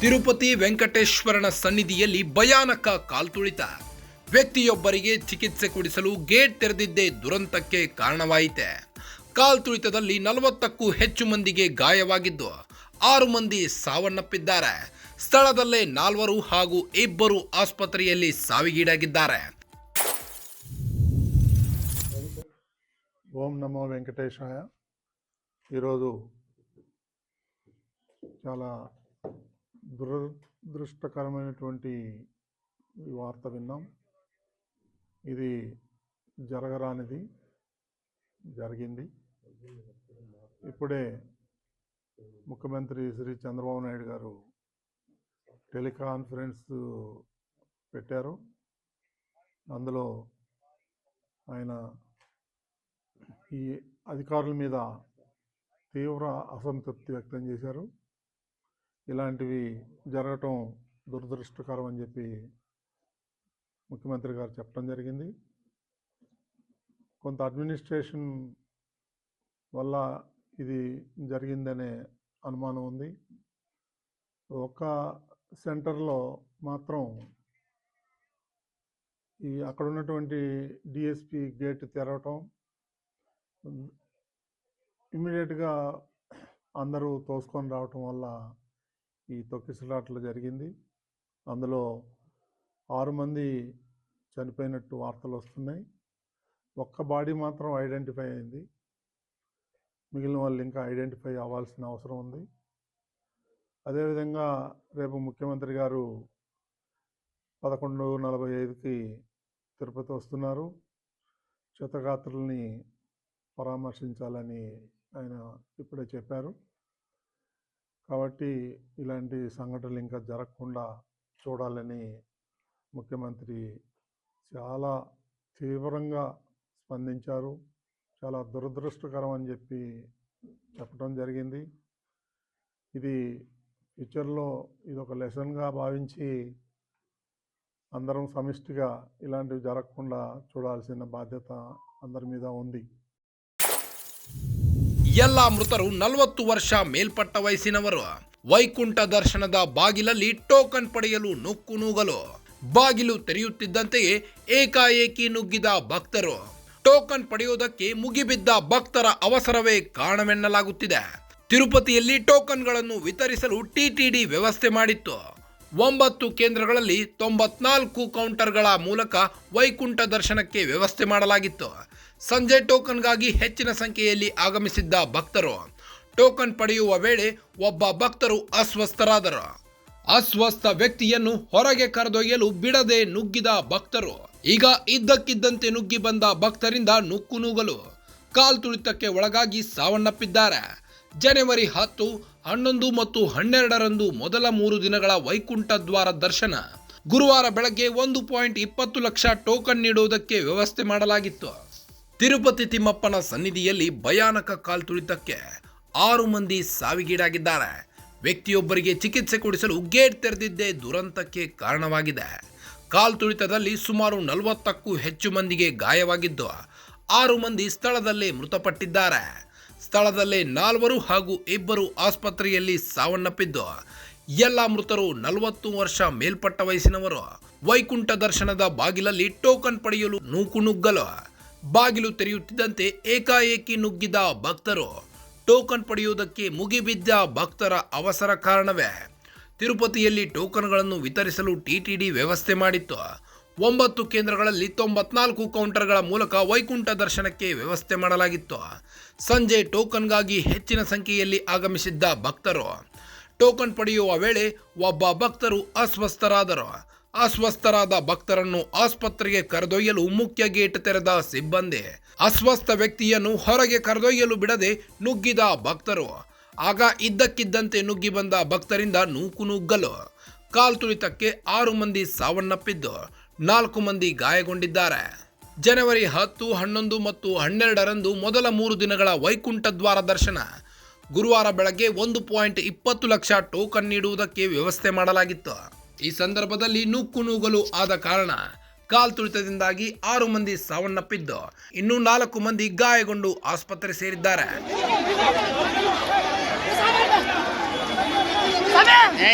ತಿರುಪತಿ ವೆಂಕಟೇಶ್ವರನ ಸನ್ನಿಧಿಯಲ್ಲಿ ಭಯಾನಕ ಕಾಲ್ತುಳಿತ ವ್ಯಕ್ತಿಯೊಬ್ಬರಿಗೆ ಚಿಕಿತ್ಸೆ ಕೊಡಿಸಲು ಗೇಟ್ ತೆರೆದಿದ್ದೇ ದುರಂತಕ್ಕೆ ಕಾರಣವಾಯಿತೆ ಕಾಲ್ತುಳಿತದಲ್ಲಿ ನಲವತ್ತಕ್ಕೂ ಹೆಚ್ಚು ಮಂದಿಗೆ ಗಾಯವಾಗಿದ್ದು ಆರು ಮಂದಿ ಸಾವನ್ನಪ್ಪಿದ್ದಾರೆ ಸ್ಥಳದಲ್ಲೇ ನಾಲ್ವರು ಹಾಗೂ ಇಬ್ಬರು ಆಸ್ಪತ್ರೆಯಲ್ಲಿ ಸಾವಿಗೀಡಾಗಿದ್ದಾರೆ ఓం నమో వెంకటేశాయ ఈరోజు చాలా దురదృష్టకరమైనటువంటి వార్త విన్నాం. ఇది జరగరానిది జరిగింది. ఇప్పుడే ముఖ్యమంత్రి శ్రీ చంద్రబాబు నాయుడు గారు టెలికాన్ఫరెన్స్ పెట్టారు. అందులో ఆయన ఈ అధికారుల మీద తీవ్ర అసంతృప్తి వ్యక్తం చేశారు. ఇలాంటివి జరగటం దురదృష్టకరం అని చెప్పి ముఖ్యమంత్రి గారు చెప్పడం జరిగింది. కొంత అడ్మినిస్ట్రేషన్ వల్ల ఇది జరిగిందనే అనుమానం ఉంది. ఒక సెంటర్లో మాత్రం ఈ అక్కడ ఉన్నటువంటి డిఎస్పి గేట్ తెరవటం ఇమ్మీడియట్గా అందరూ తోసుకొని రావటం వల్ల ఈ తొక్కిసలాట్లు జరిగింది. అందులో ఆరు మంది చనిపోయినట్టు వార్తలు వస్తున్నాయి. ఒక్క బాడీ మాత్రం ఐడెంటిఫై అయింది. మిగిలిన వాళ్ళు ఇంకా ఐడెంటిఫై అవ్వాల్సిన అవసరం ఉంది. అదేవిధంగా రేపు ముఖ్యమంత్రి గారు పదకొండు నలభై ఐదుకి తిరుపతి వస్తున్నారు. క్షతగాత్రుల్ని పరామర్శించాలని ఆయన ఇప్పుడే చెప్పారు. కాబట్టి ఇలాంటి సంఘటనలు ఇంకా జరగకుండా చూడాలని ముఖ్యమంత్రి చాలా తీవ్రంగా స్పందించారు. చాలా దురదృష్టకరం అని చెప్పి చెప్పడం జరిగింది. ఇది ఫ్యూచర్లో ఇది ఒక లెసన్గా భావించి అందరం సమిష్టిగా ఇలాంటివి జరగకుండా చూడాల్సిన బాధ్యత అందరి మీద ఉంది. ಎಲ್ಲ ಮೃತರು ನಲವತ್ತು ವರ್ಷ ಮೇಲ್ಪಟ್ಟ ವಯಸ್ಸಿನವರು. ವೈಕುಂಠ ದರ್ಶನದ ಬಾಗಿಲಲ್ಲಿ ಟೋಕನ್ ಪಡೆಯಲು ನುಕ್ಕು ನೂಗಲು. ಬಾಗಿಲು ತೆರೆಯುತ್ತಿದ್ದಂತೆಯೇ ಏಕಾಏಕಿ ನುಗ್ಗಿದ ಭಕ್ತರು. ಟೋಕನ್ ಪಡೆಯುವುದಕ್ಕೆ ಮುಗಿಬಿದ್ದ ಭಕ್ತರ ಅವಸರವೇ ಕಾರಣವೆನ್ನಲಾಗುತ್ತಿದೆ. ತಿರುಪತಿಯಲ್ಲಿ ಟೋಕನ್ಗಳನ್ನು ವಿತರಿಸಲು ಟಿಟಿಡಿ ವ್ಯವಸ್ಥೆ ಮಾಡಿತ್ತು. ಒಂಬತ್ತು ಕೇಂದ್ರಗಳಲ್ಲಿ ತೊಂಬತ್ನಾಲ್ಕು ಕೌಂಟರ್ಗಳ ಮೂಲಕ ವೈಕುಂಠ ದರ್ಶನಕ್ಕೆ ವ್ಯವಸ್ಥೆ ಮಾಡಲಾಗಿತ್ತು. ಸಂಜೆ ಟೋಕನ್ಗಾಗಿ ಹೆಚ್ಚಿನ ಸಂಖ್ಯೆಯಲ್ಲಿ ಆಗಮಿಸಿದ್ದ ಭಕ್ತರು ಟೋಕನ್ ಪಡೆಯುವ ವೇಳೆ ಒಬ್ಬ ಭಕ್ತರು ಅಸ್ವಸ್ಥರಾದರು. ಅಸ್ವಸ್ಥ ವ್ಯಕ್ತಿಯನ್ನು ಹೊರಗೆ ಕರೆದೊಯ್ಯಲು ಬಿಡದೆ ನುಗ್ಗಿದ ಭಕ್ತರು. ಈಗ ಇದ್ದಕ್ಕಿದ್ದಂತೆ ನುಗ್ಗಿ ಬಂದ ಭಕ್ತರಿಂದ ನುಕ್ಕು ನೂಗಲು ಕಾಲ್ತುಳಿತಕ್ಕೆ ಒಳಗಾಗಿ ಸಾವನ್ನಪ್ಪಿದ್ದಾರೆ. ಜನವರಿ ಹತ್ತು, ಹನ್ನೊಂದು ಮತ್ತು ಹನ್ನೆರಡರಂದು ಮೊದಲ ಮೂರು ದಿನಗಳ ವೈಕುಂಠ ದ್ವಾರ ದರ್ಶನ. ಗುರುವಾರ ಬೆಳಗ್ಗೆ ಒಂದು ಪಾಯಿಂಟ್ ಇಪ್ಪತ್ತು ಲಕ್ಷ ಟೋಕನ್ ನೀಡುವುದಕ್ಕೆ ವ್ಯವಸ್ಥೆ ಮಾಡಲಾಗಿತ್ತು. ತಿರುಪತಿ ತಿಮ್ಮಪ್ಪನ ಸನ್ನಿಧಿಯಲ್ಲಿ ಭಯಾನಕ ಕಾಲ್ತುಳಿತಕ್ಕೆ ಆರು ಮಂದಿ ಸಾವಿಗೀಡಾಗಿದ್ದಾರೆ. ವ್ಯಕ್ತಿಯೊಬ್ಬರಿಗೆ ಚಿಕಿತ್ಸೆ ಕೊಡಿಸಲು ಗೇಟ್ ತೆರೆದಿದ್ದೇ ದುರಂತಕ್ಕೆ ಕಾರಣವಾಗಿದೆ. ಕಾಲ್ತುಳಿತದಲ್ಲಿ ಸುಮಾರು ನಲವತ್ತಕ್ಕೂ ಹೆಚ್ಚು ಮಂದಿಗೆ ಗಾಯವಾಗಿದ್ದು, ಆರು ಮಂದಿ ಸ್ಥಳದಲ್ಲೇ ಮೃತಪಟ್ಟಿದ್ದಾರೆ. ಸ್ಥಳದಲ್ಲೇ ನಾಲ್ವರು ಹಾಗೂ ಇಬ್ಬರು ಆಸ್ಪತ್ರೆಯಲ್ಲಿ ಸಾವನ್ನಪ್ಪಿದ್ದು. ಎಲ್ಲ ಮೃತರು ನಲವತ್ತು ವರ್ಷ ಮೇಲ್ಪಟ್ಟ ವಯಸ್ಸಿನವರು. ವೈಕುಂಠ ದರ್ಶನದ ಬಾಗಿಲಲ್ಲಿ ಟೋಕನ್ ಪಡೆಯಲು ನೂಕು ನುಗ್ಗಲು. ಬಾಗಿಲು ತೆರೆಯುತ್ತಿದ್ದಂತೆ ಏಕಾಏಕಿ ನುಗ್ಗಿದ ಭಕ್ತರು. ಟೋಕನ್ ಪಡೆಯುವುದಕ್ಕೆ ಮುಗಿಬಿದ್ದ ಭಕ್ತರ ಅವಸರ ಕಾರಣವೇ. ತಿರುಪತಿಯಲ್ಲಿ ಟೋಕನ್ಗಳನ್ನು ವಿತರಿಸಲು ಟಿಟಿಡಿ ವ್ಯವಸ್ಥೆ ಮಾಡಿತ್ತು. ಒಂಬತ್ತು ಕೇಂದ್ರಗಳಲ್ಲಿ ತೊಂಬತ್ನಾಲ್ಕು ಕೌಂಟರ್ಗಳ ಮೂಲಕ ವೈಕುಂಠ ದರ್ಶನಕ್ಕೆ ವ್ಯವಸ್ಥೆ ಮಾಡಲಾಗಿತ್ತು. ಸಂಜೆ ಟೋಕನ್ಗಾಗಿ ಹೆಚ್ಚಿನ ಸಂಖ್ಯೆಯಲ್ಲಿ ಆಗಮಿಸಿದ್ದ ಭಕ್ತರು ಟೋಕನ್ ಪಡೆಯುವ ವೇಳೆ ಒಬ್ಬ ಭಕ್ತರು ಅಸ್ವಸ್ಥರಾದರು. ಅಸ್ವಸ್ಥರಾದ ಭಕ್ತರನ್ನು ಆಸ್ಪತ್ರೆಗೆ ಕರೆದೊಯ್ಯಲು ಮುಖ್ಯ ಗೇಟ್ ತೆರೆದ ಸಿಬ್ಬಂದಿ ಅಸ್ವಸ್ಥ ವ್ಯಕ್ತಿಯನ್ನು ಹೊರಗೆ ಕರೆದೊಯ್ಯಲು ಬಿಡದೆ ನುಗ್ಗಿದ ಭಕ್ತರು. ಆಗ ಇದ್ದಕ್ಕಿದ್ದಂತೆ ನುಗ್ಗಿ ಬಂದ ಭಕ್ತರಿಂದ ನೂಕು ನುಗ್ಗಲು. ಕಾಲ್ತುಳಿತಕ್ಕೆ ಆರು ಮಂದಿ ಸಾವನ್ನಪ್ಪಿದ್ದು. ನಾಲ್ಕು ಮಂದಿ ಗಾಯಗೊಂಡಿದ್ದಾರೆ. ಜನವರಿ ಹತ್ತು, ಹನ್ನೊಂದು ಮತ್ತು ಹನ್ನೆರಡರಂದು ಮೊದಲ ಮೂರು ದಿನಗಳ ವೈಕುಂಠ ದ್ವಾರ ದರ್ಶನ. ಗುರುವಾರ ಬೆಳಗ್ಗೆ ಒಂದು ಪಾಯಿಂಟ್ ಇಪ್ಪತ್ತು ಲಕ್ಷ ಟೋಕನ್ ನೀಡುವುದಕ್ಕೆ ವ್ಯವಸ್ಥೆ ಮಾಡಲಾಗಿತ್ತು. ಈ ಸಂದರ್ಭದಲ್ಲಿ ನೂಕು ನೂಗಲು ಆದ ಕಾರಣ ಕಾಲ್ತುಳಿತದಿಂದಾಗಿ ಆರು ಮಂದಿ ಸಾವನ್ನಪ್ಪಿದ್ದು, ಇನ್ನೂ ನಾಲ್ಕು ಮಂದಿ ಗಾಯಗೊಂಡು ಆಸ್ಪತ್ರೆ ಸೇರಿದ್ದಾರೆ. ಏ